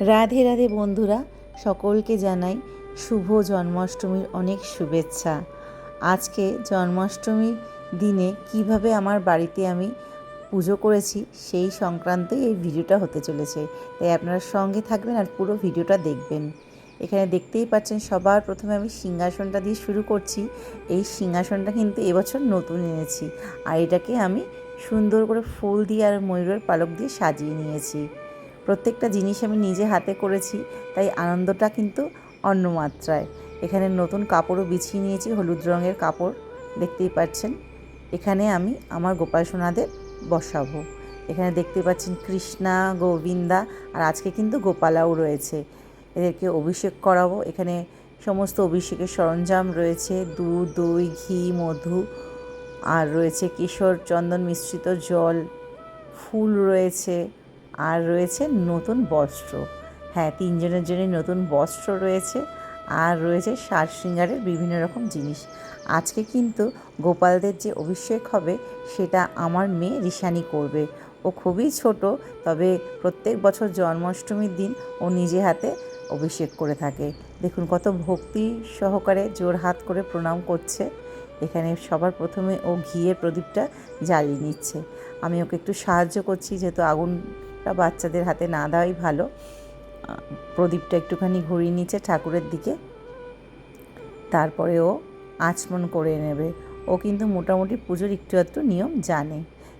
রাধে রাধে বন্ধুরা, সকলকে জানাই শুভ জন্মাষ্টমীর অনেক শুভেচ্ছা। আজকে জন্মাষ্টমীর দিনে কীভাবে আমার বাড়িতে আমি পুজো করেছি, সেই সংক্রান্তই এই ভিডিওটা হতে চলেছে। তাই আপনারা সঙ্গে থাকবেন আর পুরো ভিডিওটা দেখবেন। এখানে দেখতেই পাচ্ছেন, সবার প্রথমে আমি সিংহাসনটা দিয়ে শুরু করছি। এই সিংহাসনটা কিন্তু এবছর নতুন এনেছি। আর এটাকে আমি সুন্দর করে ফুল দিয়ে আর ময়ূরের পালক দিয়ে সাজিয়ে নিয়েছি। প্রত্যেকটা জিনিস আমি নিজে হাতে করেছি, তাই আনন্দটা কিন্তু অন্য মাত্রায়। এখানে নতুন কাপড়ও বিছিয়ে নিয়েছি, হলুদ রঙের কাপড়, দেখতেই পাচ্ছেন। এখানে আমি আমার গোপাল সোনাদের বসাবো। এখানে দেখতে পাচ্ছেন কৃষ্ণা, গোবিন্দা, আর আজকে কিন্তু গোপালাও রয়েছে। এদেরকে অভিষেক করাবো। এখানে সমস্ত অভিষেকের সরঞ্জাম রয়েছে, দুধ, দই, ঘি, মধু, আর রয়েছে কিশোর, চন্দন মিশ্রিত জল, ফুল রয়েছে। আর রয়েছে নতুন বস্ত্র। হ্যাঁ তিনজনের জন্য নতুন বস্ত্র রয়েছে আর রয়েছে সাজ শৃঙ্গারের বিভিন্ন রকম জিনিস। আজকে কিন্তু গোপালদের যে অভিষেক হবে সেটা আমার মেয়ে রিশানি করবে। ও খুবই ছোট, তবে প্রত্যেক বছর জন্মাষ্টমীর দিন ও নিজে হাতে অভিষেক করে থাকে। দেখুন কত ভক্তি সহকারে জোর হাত করে প্রণাম করছে। এখানে সবার প্রথমে ও ঘিয়ের প্রদীপটা জ্বালিয়ে নিচ্ছে। আমি ওকে একটু সাহায্য করছি, যেহেতু আগুনটা বাচ্চাদের হাতে না দেওয়াই ভালো। প্রদীপটা একটুখানি ঘুরিয়ে নিচ্ছে ঠাকুরের দিকে। তারপরে ও আচমন করে নেবে। ও কিন্তু মোটামুটি পুজোর একটু একটু নিয়ম জানে।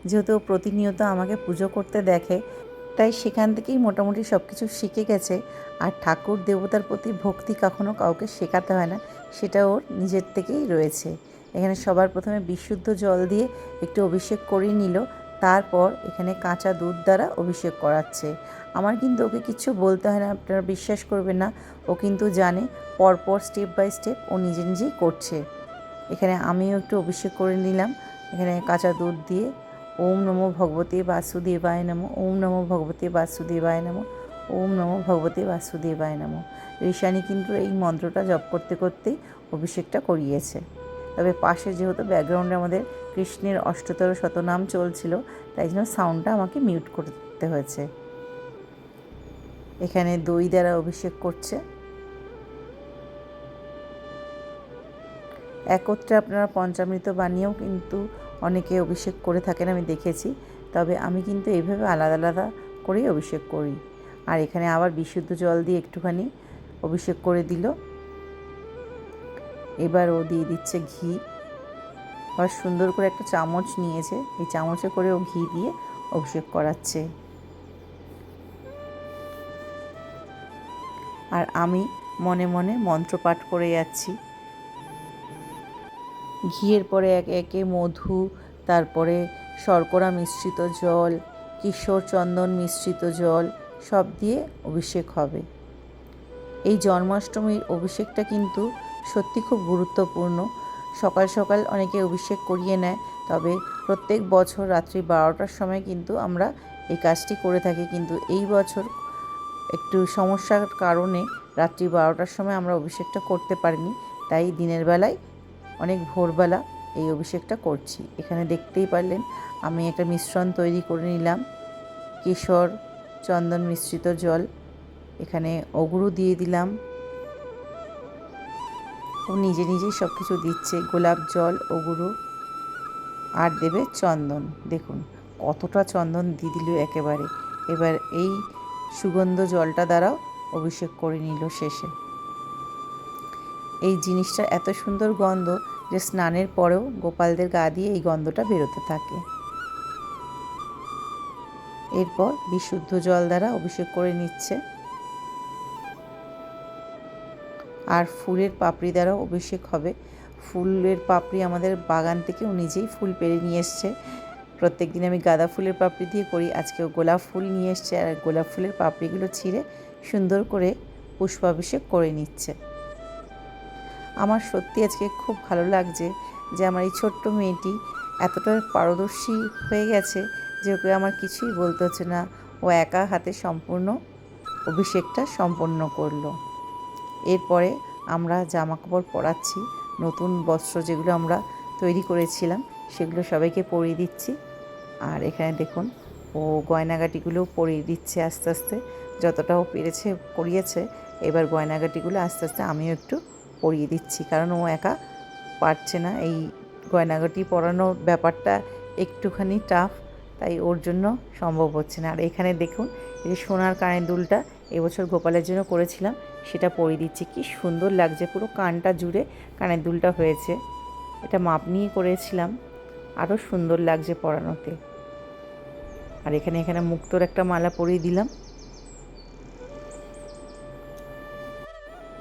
যেহেতু ও প্রতিনিয়ত আমাকে পুজো করতে দেখে, তাই সেখান থেকেই মোটামুটি সব কিছু শিখে গেছে। আর ঠাকুর দেবতার প্রতি ভক্তি কখনো কাউকে শেখাতে হয় না, সেটা ওর নিজের থেকেই রয়েছে। এখানে সবার প্রথমে বিশুদ্ধ জল দিয়ে একটু অভিষেক করিয়ে নিল। তারপর এখানে কাঁচা দুধ দ্বারা অভিষেক করাচ্ছে। আমার কিন্তু ওকে কিছু বলতে হয় না, আপনারা বিশ্বাস করবেন না। ও কিন্তু জানে, পরপর স্টেপ বাই স্টেপ ও নিজে নিজেই করছে। এখানে আমিও একটু অভিষেক করে নিলাম। এখানে কাঁচা দুধ দিয়ে ওম নমো ভগবতী বাসুদেবায় নমো, ওম নমো ভগবতী বাসুদেবায় নমো, ওম নমো ভগবতী বাসুদেবায় নমো। ঋষানি কিন্তু এই মন্ত্রটা জপ করতে করতেই অভিষেকটা করিয়েছে। তবে পাশে যেহেতু ব্যাকগ্রাউন্ডে আমাদের কৃষ্ণের অষ্টতর শতনাম চলছিল, তাই জন্য সাউন্ডটা আমাকে মিউট করতে হয়েছে। এখানে দই দ্বারা অভিষেক করছে। একত্রে আপনারা পঞ্চামৃত বানিয়েও কিন্তু অনেকে অভিষেক করে থাকেন, আমি দেখেছি। তবে আমি কিন্তু এইভাবে আলাদা আলাদা করেই অভিষেক করি। আর এখানে আবার বিশুদ্ধ জল দিয়ে একটুখানি অভিষেক করে দিল। এবার ও দিয়ে দিচ্ছে ঘি। আবার সুন্দর করে একটা চামচ নিয়েছে। এই চামচে করে ও ঘি দিয়ে অভিষেক করাচ্ছে। আর আমি মনে মনে মন্ত্র পাঠ করে যাচ্ছি। ঘিয়ের পরে একে একে মধু, তারপরে শর্করা মিশ্রিত জল, কিশোর চন্দন মিশ্রিত জল, সব দিয়ে অভিষেক হবে। এই জন্মাষ্টমীর অভিষেকটা কিন্তু সত্যি খুব গুরুত্বপূর্ণ। সকাল সকাল অনেকে অভিষেক করিয়ে নেয়, তবে প্রত্যেক বছর রাত্রি বারোটার সময় কিন্তু আমরা এই কাজটি করে থাকি। কিন্তু এই বছর একটু সমস্যার কারণে রাত্রি বারোটার সময় আমরা অভিষেকটা করতে পারিনি। তাই দিনের বেলায় অনেক ভোরবেলা এই অভিষেকটা করছি। এখানে দেখতেই পারলেন, আমি একটা মিশ্রণ তৈরি করে নিলাম। কেশর, চন্দন মিশ্রিত জল, এখানে অগুরু দিয়ে দিলাম। ও নিজে নিজেই সব কিছু দিচ্ছে। গোলাপ জল, অগুরু আর দেবে চন্দন। দেখুন, কতটা চন্দন দিয়ে দিল একেবারে। এবার এই সুগন্ধ জলটা দ্বারাও অভিষেক করে নিল শেষে। এই জিনিসটা এত সুন্দর গন্ধ যে স্নানের পরেও গোপালদের গা দিয়ে এই গন্ধটা বেরোতে থাকে। এরপর বিশুদ্ধ জল দ্বারা অভিষেক করে নিচ্ছে। আর ফুলের পাপড়ি দ্বারাও অভিষেক হবে। ফুলের পাপড়ি আমাদের বাগান থেকে ও নিজেই ফুল পেরে নিয়ে এসছে। প্রত্যেক দিন আমি গাঁদা ফুলের পাপড়ি দিয়ে করি, আজকেও গোলাপ ফুল নিয়ে এসছে আর গোলাপ ফুলের পাপড়িগুলো ছিঁড়ে সুন্দর করে পুষ্পাভিষেক করে নিচ্ছে। আমার সত্যি আজকে খুব ভালো লাগছে যে আমার এই ছোট্ট মেয়েটি এতটা পারদর্শী হয়ে গেছে যে ওকে আমার কিছুই বলতে হচ্ছে না। ও একা হাতে সম্পূর্ণ অভিষেকটা সম্পন্ন করল। এরপরে আমরা জামা কাপড় পরাচ্ছি। নতুন বস্ত্র যেগুলো আমরা তৈরি করেছিলাম, সেগুলো সবাইকে পরিয়ে দিচ্ছি। আর এখানে দেখুন, ও গয়নাগাটিগুলো পরিয়ে দিচ্ছে আস্তে আস্তে। যতটাও পেরেছে, করিয়েছে, এবার গয়নাগাটিগুলো আস্তে আস্তে আমিও একটু পরিয়ে দিচ্ছি। কারণ ও একা পারছে না। এই গয়নাগাটি পরানোর ব্যাপারটা একটুখানি টাফ তাই ওর জন্য সম্ভব হচ্ছে না। আর এখানে দেখুন, এই সোনার কানের দুলটা এবছর গোপালের জন্য করেছিলাম। সেটা পরিয়ে দিচ্ছি। কি সুন্দর লাগছে, পুরো কানটা জুড়ে কানের দুলটা হয়েছে। এটা মাপ নিয়ে করেছিলাম। আরও সুন্দর লাগছে পরানোতে। আর এখানে এখানে মুক্তোর একটা মালা পরিয়ে দিলাম।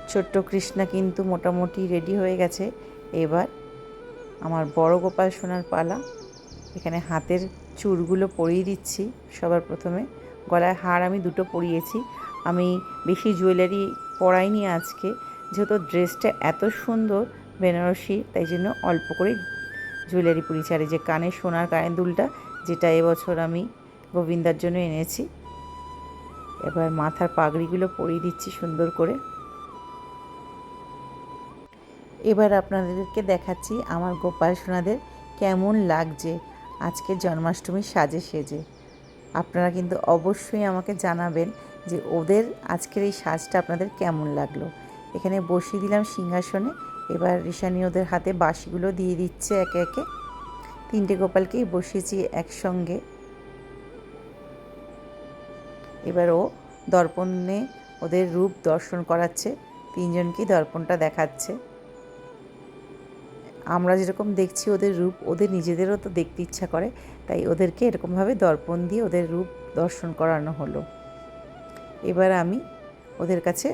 ছোট্ট কৃষ্ণা কিন্তু মোটামুটি রেডি হয়ে গেছে। এবার আমার বড় গোপাল সোনার পালা। এখানে হাতের চুরগুলো পরিয়ে দিচ্ছি সবার প্রথমে। গলায় হার আমি দুটো পরিয়েছি। আমি বেশি জুয়েলারি পরাইনি আজকে, যেহেতু ড্রেসটা এত সুন্দর বেনারসি, তাই জন্য অল্প করে জুয়েলারি পরিয়েছি আর যে কানের সোনার কানের দুলটা, যেটা এবছর আমি গোবিন্দার জন্য এনেছি, এবার মাথার পাগড়িগুলো পরিয়ে দিচ্ছি সুন্দর করে। এবার আপনাদেরকে দেখাচ্ছি আমার গোপাল সোনাদের কেমন লাগছে আজকে জন্মাষ্টমীর সাজে সেজে। আপনারা কিন্তু অবশ্যই আমাকে জানাবেন যে ওদের আজকের এই সাজটা আপনাদের কেমন লাগল? এখানে বসিয়ে দিলাম সিংহাসনে, এবার ঋষানি ওদের হাতে বাঁশিগুলো দিয়ে দিচ্ছে একে একে। তিনটে গোপালকেই বসিয়েছি একসঙ্গে। এবার ও দর্পণে ওদের রূপ দর্শন করাচ্ছে তিনজনকেই দর্পণটা দেখাচ্ছে। আমরা যেরকম দেখছি ওদের রূপ, ওদের নিজেদেরও তো দেখতে ইচ্ছা করে, তাই ওদেরকে এরকমভাবে দর্পণ দিয়ে ওদের রূপ দর্শন করানো হলো। এবার আমি ওদের কাছে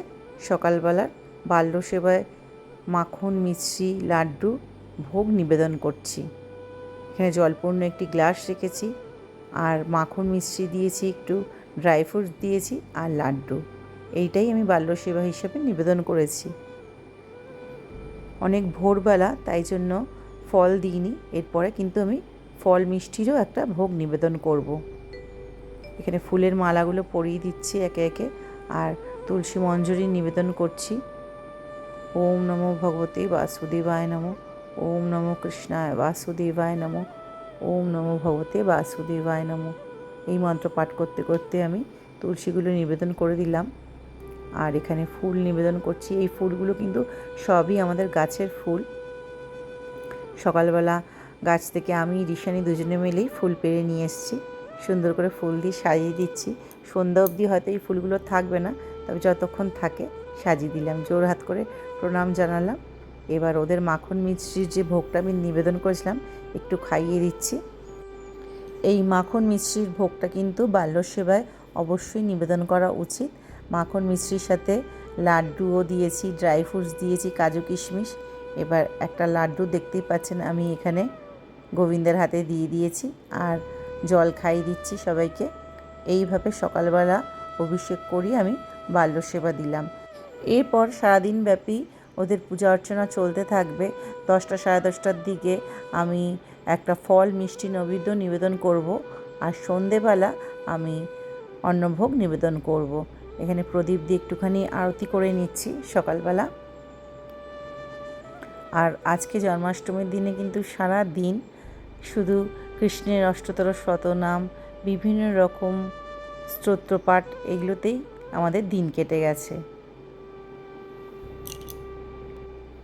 সকালবেলার বাল্য সেবায় মাখন মিশ্রি লাড্ডু, ভোগ নিবেদন করছি। এখানে জলপূর্ণ একটি গ্লাস রেখেছি আর মাখন মিশ্রি দিয়েছি, একটু ড্রাই ফ্রুটস দিয়েছি আর লাড্ডু। এইটাই আমি বাল্য সেবা হিসেবে নিবেদন করেছি। অনেক ভোরবেলা তাই জন্য ফল দিইনি। এরপরে কিন্তু আমি ফল মিষ্টিরও একটা ভোগ নিবেদন করব। এখানে ফুলের মালাগুলো পরিয়ে দিচ্ছি একে একে। আর তুলসী মঞ্জুরি নিবেদন করছি। ওম নমো ভগবতী বাসুদেবায় নমো। ওম নমো কৃষ্ণায় বাসুদেবায় নমো। ওম নমো ভগবতে বাসুদেবায় নমো। এই মন্ত্র পাঠ করতে করতে আমি তুলসীগুলো নিবেদন করে দিলাম। আর এখানে ফুল নিবেদন করছি। এই ফুলগুলো কিন্তু সবই আমাদের গাছের ফুল। সকালবেলা গাছ থেকে আমি রিশানি দুজনে মিলেই ফুল পেরে নিয়ে এসেছি। সুন্দর করে ফুল দিয়ে সাজিয়ে দিচ্ছি। সন্ধ্যা অবধি হয়তো এই ফুলগুলো থাকবে না, তবে যতক্ষণ থাকে সাজিয়ে দিলাম। জোর হাত করে প্রণাম জানালাম। এবার ওদের মাখন মিশ্রির যে ভোগটা আমি নিবেদন করেছিলাম, একটু খাইয়ে দিচ্ছি। এই মাখন মিশ্রির ভোগটা কিন্তু বাল্য সেবায় অবশ্যই নিবেদন করা উচিত। মাখন মিশ্রির সাথে লাড্ডুও দিয়েছি, ড্রাই ফ্রুটস দিয়েছি, কাজু কিশমিশ। এবার একটা লাড্ডু দেখতেই পাচ্ছেন আমি এখানে গোবিন্দের হাতে দিয়ে দিয়েছি। আর জল খাইয়ে দিচ্ছি সবাইকে। এইভাবে সকালবেলা অভিষেক করি আমি, বাল্য সেবা দিলাম। এরপর সারাদিন ব্যাপী ওদের পূজা অর্চনা চলতে থাকবে। দশটা সাড়ে দশটার দিকে আমি একটা ফল মিষ্টি নৈবেদ্য নিবেদন করব আর সন্ধেবেলা আমি অন্নভোগ নিবেদন করব। এখানে প্রদীপ দিয়ে একটুখানি আরতি করে নিচ্ছি সকালবেলা। আর আজকে জন্মাষ্টমীর দিনে কিন্তু সারা দিন শুধু কৃষ্ণের অষ্টতর শতনাম বিভিন্ন রকম স্তোত্রপাঠ এগুলোতেই আমাদের দিন কেটে গেছে।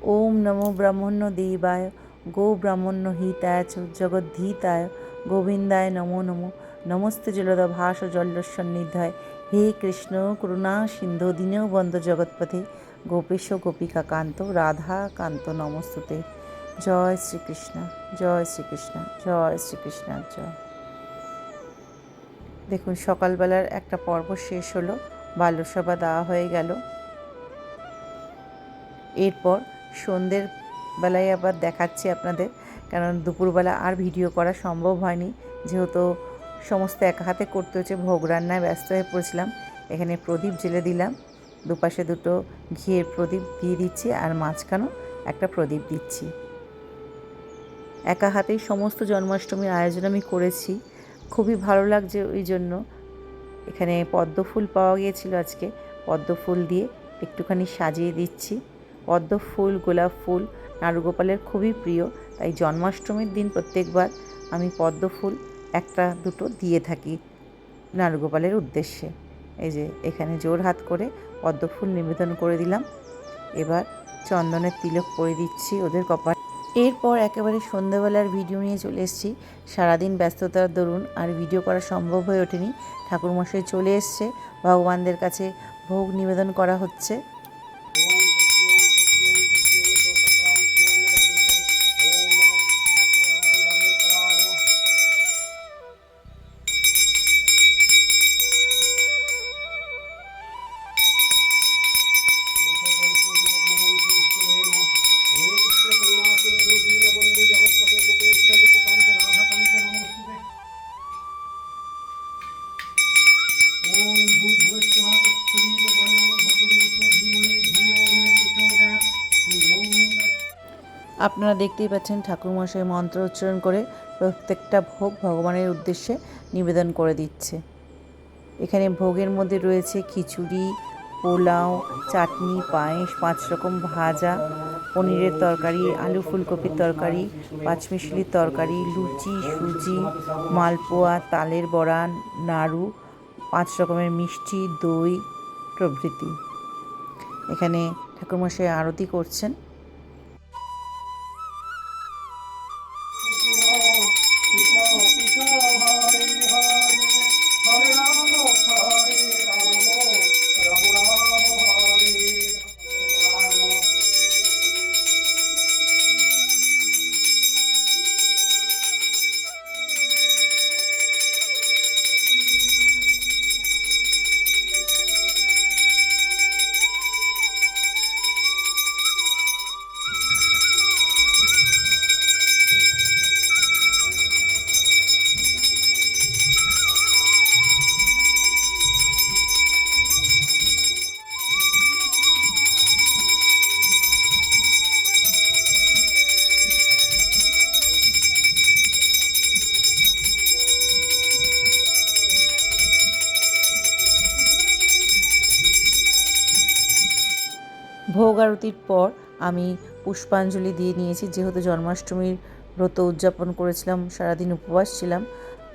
ওম নমো ব্রাহ্মণ্য দেবায়, গো ব্রাহ্মণ্য হিতায় জগদ্ধীতায়, গোবিন্দায় নমো নমো। নমস্তে জলদ ভাস জল্লস্বন্নিধায় হে কৃষ্ণ, করুণা, সিন্ধু, দিনেও বন্ধ জগৎপথে। গোপেশ গোপিকা কান্ত রাধা কান্ত নমস্তুতে। জয় শ্রীকৃষ্ণ জয় শ্রীকৃষ্ণ জয় শ্রীকৃষ্ণ, জয়। দেখুন, সকালবেলার একটা পর্ব শেষ হলো, বাল্যসভা দেওয়া হয়ে গেল। এরপর সন্ধ্যের বেলায় আবার দেখাচ্ছি আপনাদের, কারণ দুপুরবেলা আর ভিডিও করা সম্ভব হয়নি। যেহেতু সমস্ত এক হাতে করতে হচ্ছে, ভোগ রান্নায় ব্যস্ত হয়ে পড়েছিলাম। এখানে প্রদীপ জেলে দিলাম। দুপাশে দুটো ঘিয়ের প্রদীপ দিয়ে দিচ্ছি আর মাঝখানেও একটা প্রদীপ দিচ্ছি। একা হাতেই সমস্ত জন্মাষ্টমীর আয়োজন আমি করেছি। খুবই ভালো লাগছে ওই জন্য। এখানে পদ্ম ফুল পাওয়া গিয়েছিল আজকে। পদ্ম ফুল দিয়ে একটুখানি সাজিয়ে দিচ্ছি। পদ্ম ফুল গোলাপ ফুল, নারুগোপালের খুবই প্রিয়। তাই জন্মাষ্টমীর দিন প্রত্যেকবার আমি পদ্ম ফুল একটা, দুটো দিয়ে থাকি নারগোপালের উদ্দেশ্যে। এই যে এখানে জোর হাত করে পদ্মফুল নিবেদন করে দিলাম। এবার চন্দনের তিলক পরে দিচ্ছি ওদের কপাল। এরপর একেবারে সন্ধ্যাবেলার ভিডিও নিয়ে চলে এসেছি। সারাদিন ব্যস্ততার দরুন আর ভিডিও করা সম্ভব হয়ে ওঠেনি। ঠাকুরমশাই চলে এসছে। ভগবানদের কাছে ভোগ নিবেদন করা হচ্ছে। আপনারা দেখতেই পাচ্ছেন ঠাকুরমশাই মন্ত্র উচ্চারণ করে প্রত্যেকটা ভোগ ভগবানের উদ্দেশ্যে নিবেদন করে দিচ্ছে। এখানে ভোগের মধ্যে রয়েছে খিচুড়ি, পোলাও, চাটনি, পায়েস, পাঁচ রকম ভাজা, পনিরের তরকারি, আলু ফুলকপির তরকারি পাঁচমিশালির তরকারি, লুচি, সুজি, মালপোয়া, তালের বড়া নাড়ু, পাঁচ রকমের মিষ্টি, দই প্রভৃতি। এখানে ঠাকুরমশাই আরতি করছেন। ভোগ আরতির পর আমি পুষ্পাঞ্জলি দিয়ে নিয়েছি। যেহেতু জন্মাষ্টমীর ব্রত উদযাপন করেছিলাম, সারাদিন উপবাস ছিলাম,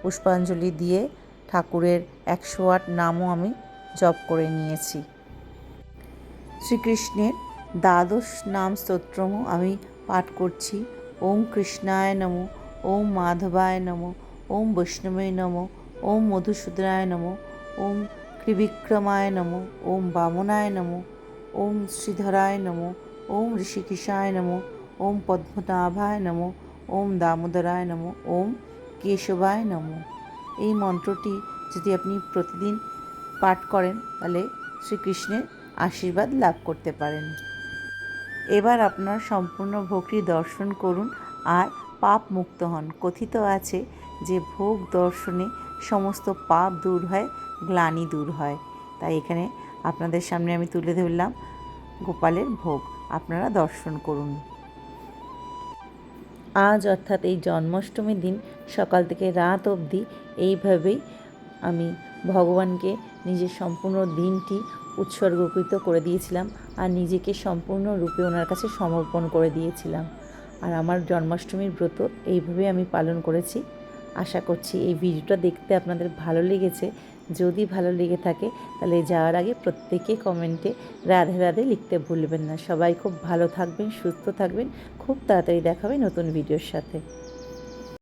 পুষ্পাঞ্জলি দিয়ে ঠাকুরের একশো আট নামও আমি জপ করে নিয়েছি। শ্রীকৃষ্ণের দ্বাদশ নাম স্তোত্রমও আমি পাঠ করছি। ওম কৃষ্ণায় নম, ওম মাধবায় নম, ওম বৈষ্ণবে নম, ওম মধুসূদনায় নম, ওম ত্রিবিক্রমায় নম, ওম বামনায় নম ওম শ্রীধরায় নম, ওম ঋষিকেশায় নম, ওম পদ্মনাভায় নম, ওম দামোদরায় নম, ওম কেশবায় নম। এই মন্ত্রটি যদি আপনি প্রতিদিন পাঠ করেন, তাহলে শ্রীকৃষ্ণের আশীর্বাদ লাভ করতে পারেন। এবার আপনার সম্পূর্ণ ভোগটি দর্শন করুন আর পাপ মুক্ত হন। কথিত আছে যে ভোগ দর্শনে সমস্ত পাপ দূর হয়, গ্লানি দূর হয়। তাই এখানে আপনাদের সামনে আমি তুলে ধরলাম গোপালের ভোগ। আপনারা দর্শন করুন। আজ অর্থাৎ এই জন্মাষ্টমীর দিন সকাল থেকে রাত অবধি এইভাবেই আমি ভগবানকে নিজের সম্পূর্ণ দিনটি উৎসর্গকৃত করে দিয়েছিলাম আর নিজেকে সম্পূর্ণ রূপে ওনার কাছে সমর্পণ করে দিয়েছিলাম। আর আমার জন্মাষ্টমীর ব্রত এইভাবে আমি পালন করেছি। আশা করছি এই ভিডিওটা দেখতে আপনাদের ভালো লেগেছে। যদি ভালো লেগে থাকে, তাহলে যাওয়ার আগে প্রত্যেকে কমেন্টে রাধে রাধে লিখতে ভুলবেন না। সবাই খুব ভালো থাকবেন, সুস্থ থাকবেন। খুব তাড়াতাড়ি দেখাবে নতুন ভিডিওর সাথে।